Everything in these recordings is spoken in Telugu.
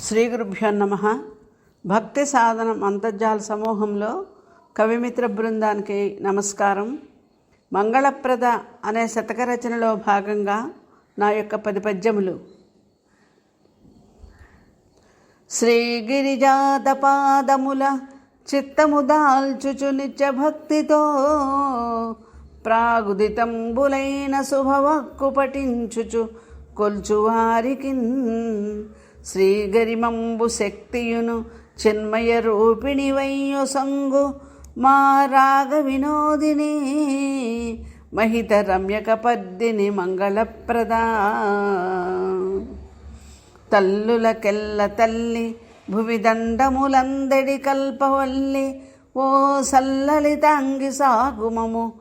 శ్రీ గురుభ్యో నమ. భక్తి సాధనం అంతర్జాల సమూహంలో కవిమిత్ర బృందానికి నమస్కారం. మంగళప్రద అనే శతక రచనలో భాగంగా నా యొక్క పది పద్యములు శ్రీగిరిజాత పాదముల చిత్తము దాల్చుచు నిత్య భక్తితో ప్రాగుదితంబులైన శుభవక్కు పఠించుచు కొల్చువారికి శ్రీగరిమంబు శక్తియును చిన్మయ రూపిణి వయ్యు సంగు మా రాగ వినోదిని మహిత రమ్యక పద్దిని మంగళప్రదా. తల్లులకెల్ల తల్లి భువిదండములందడి కల్పవల్లి ఓ సల్లలి తంగి సాగుమము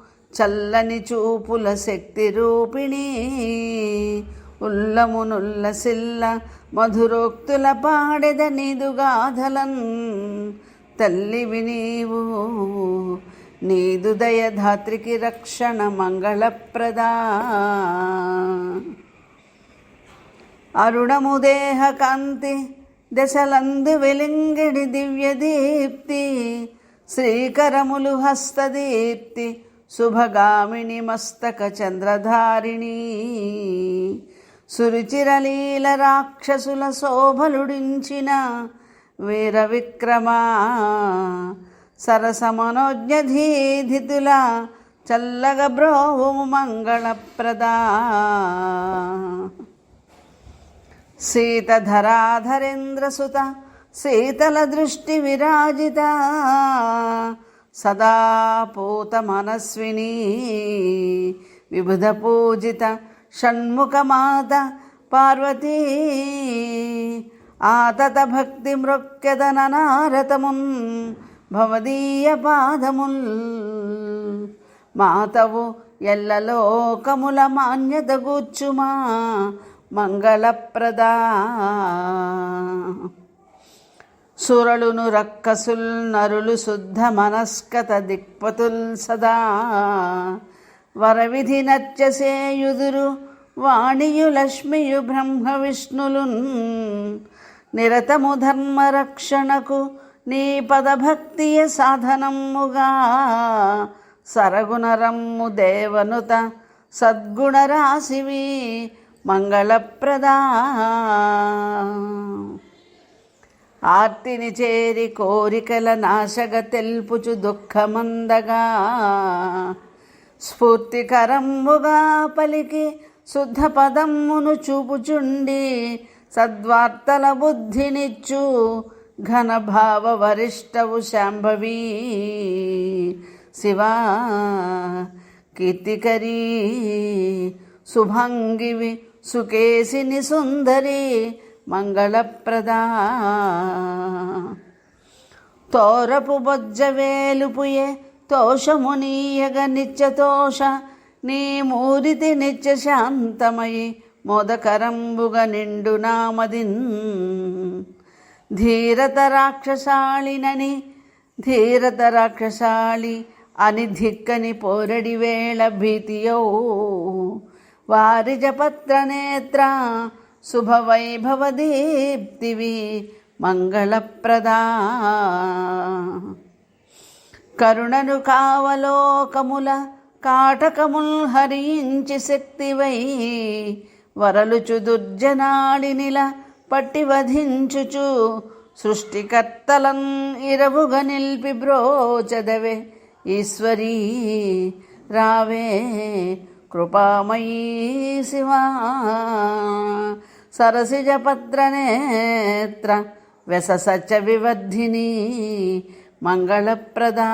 చల్లని చూపుల శక్తి రూపిణీ. ఉల్లమునుల్ల సిల్ల మధురోక్తుల పాడెద నీదుగాధలన్. తల్లివి నీవు నీదు దయధాత్రికి రక్షణ మంగళప్రదా. అరుణముదేహ కాంతి దశలందు వెలింగిడి దివ్య దీప్తి. శ్రీకరములు హస్తదీప్తి శుభగామిని మస్తక చంద్రధారిణీ. సురుచిరలీల రాక్షసుల శోభలుడించిన వీర విక్రమా సరసమనోజ్ఞధీధితుల చల్లగ బ్రోవు మంగళప్రదా. సీతధరాధరేంద్రసుత శీతల దృష్టి విరాజిత. సదా పూత మనస్విని విబుధ పూజిత షణ్ముఖమాత పార్వతీ. ఆతత భక్తి మృక్యదననారతమున్ భవదీయ పాదముల్. మాతవు ఎల్లలోకముల మాన్యతగూర్చుమా మంగళప్రదా. సురళును రక్కసుల్ నరులు శుద్ధ మనస్కత దిక్పతుల్ సదా. వరవిధి నత్యసేయుదురు వాణియు లక్ష్మియు బ్రహ్మ విష్ణులున్. నిరతము ధర్మరక్షణకు నీ పదభక్తియ సాధనముగా సరగుణరమ్ము దేవనుత సద్గుణరాశివి మంగళప్రదా. ఆర్తిని చేరి కోరికల నాశగ తెల్పుచు దుఃఖమందగా. స్ఫూర్తికరంబుగా పలికి శుద్ధ పదమ్మును చూపుచుండి సద్వార్తల బుద్ధినిచ్చు ఘనభావ వరిష్టవు శాంభవి. శివా కీర్తికరీ శుభంగివి సుకేశిని సుందరి మంగళప్రదా. తోరపు బొజ్జ వేలుపుయే తోషము నీయగ నిత్యతోష నీ మూరితి నిత్య శాంతమయి మోదకరంబుగ నిండు నామదిన్ ధీరత రాక్షసాళినని ధీరత రాక్షసాళి అని ధిక్కని పోరడి వేళ భీతియో. వారిజపత్ర నేత్ర శుభవైభవ దీప్తివి మంగళప్రదా. కరుణను కావలోకముల కాటకముల్ హరించి శక్తివై వరలుచు దుర్జనాడినిల పట్టి వధించుచు సృష్టికర్తలన్ ఇరవుగ నిల్పి బ్రోచదవే. ఈశ్వరీ రావే కృపామయీ శివా సరసిజపత్రనేత్ర వ్యస సత్య వివర్ధిని మంగళప్రదా.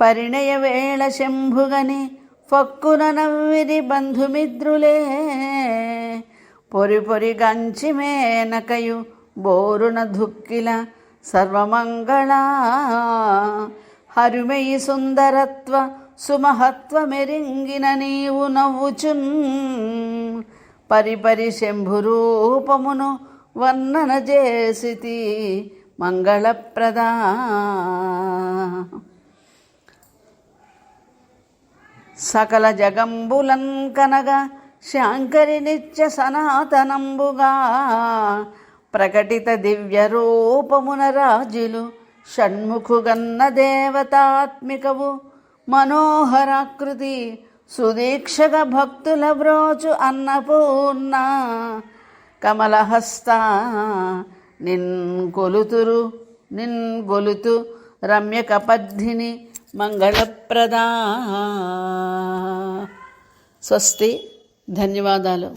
పరిణయ వేళ శంభుగని ఫక్కున నవ్విరి బంధుమిత్రులే. పొరి పొరి గంచి మేనకయు బోరున ధుక్కిల సర్వమంగళ. హరుమయి సుందరత్వ సుమహత్వ మెరింగిన నీవు నవ్వుచున్. పరిపరి శంభురూపమును వర్ణన చేసితి. మంగళప్రదా. సకల జగంబులన్ కనగా శాంకరి నిత్య సనాతనంబుగా ప్రకటిత దివ్య రూపమున రాజులు షణ్ముఖుగన్న దేవతాత్మికవు మనోహరాకృతి సుదీక్షగ భక్తుల బ్రోచు అన్నపూర్ణ కమలహస్త నిన్ గొలుతురు నిన్ గొలుతు రమ్యక పద్ధిని మంగళప్రదా. స్వస్తి ధన్యవాదాలు.